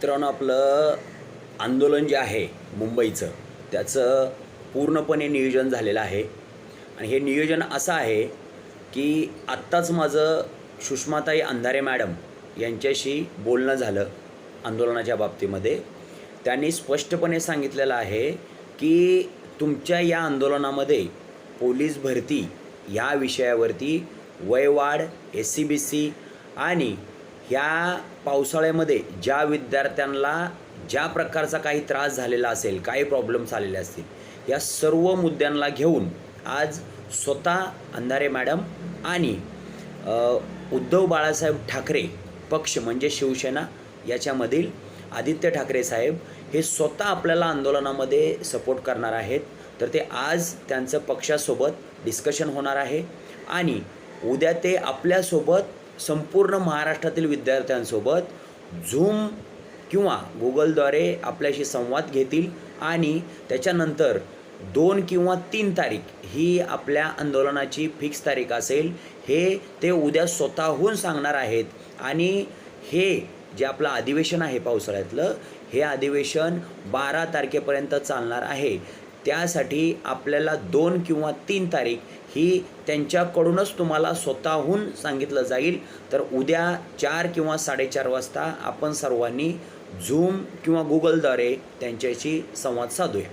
मित्रांनो आपलं आंदोलन जे आहे मुंबईचं त्याचं पूर्णपणे नियोजन झालेलं आहे. आणि हे नियोजन असं आहे की आत्ताच माझं सुषमाताई अंधारे मॅडम यांच्याशी बोलणं झालं आंदोलनाच्या बाबतीमध्ये. त्यांनी स्पष्टपणे सांगितलेलं आहे की तुमच्या या आंदोलनामध्ये पोलीस भरती या विषयावरती वयवाढ एस सी बी सी आणि ह्या पावसाळ्यामध्ये ज्या विद्यार्थ्यांना ज्या प्रकारचा काही त्रास झालेला असेल काही प्रॉब्लेम्स आलेले असतील या सर्व मुद्द्यांना घेऊन आज स्वतः अंधारे मॅडम आणि उद्धव बाळासाहेब ठाकरे पक्ष म्हणजे शिवसेना याच्यामधील आदित्य ठाकरे साहेब हे स्वतः आपल्याला आंदोलनामध्ये सपोर्ट करणार आहेत. तर ते आज त्यांचं पक्षासोबत डिस्कशन होणार आहे आणि उद्या ते आपल्यासोबत संपूर्ण महाराष्ट्रातील विद्यार्थ्यांसोबत झूम किंवा गुगलद्वारे आपल्याशी संवाद घेतील आणि त्याच्यानंतर दोन किंवा तीन तारीख ही आपल्या आंदोलनाची फिक्स तारीख असेल हे ते उद्या स्वतःहून सांगणार आहेत. आणि हे जे आपलं अधिवेशन आहे पावसाळ्यातलं हे अधिवेशन बारा तारखेपर्यंत चालणार आहे. त्यासाठी आपल्याला दोन किंवा तीन तारीख ही त्यांच्याकडूनच तुम्हाला स्वतःहून सांगितलं जाईल. तर उद्या चार किंवा साडेचार वाजता आपण सर्वांनी झूम किंवा गुगलद्वारे त्यांच्याशी संवाद साधूया.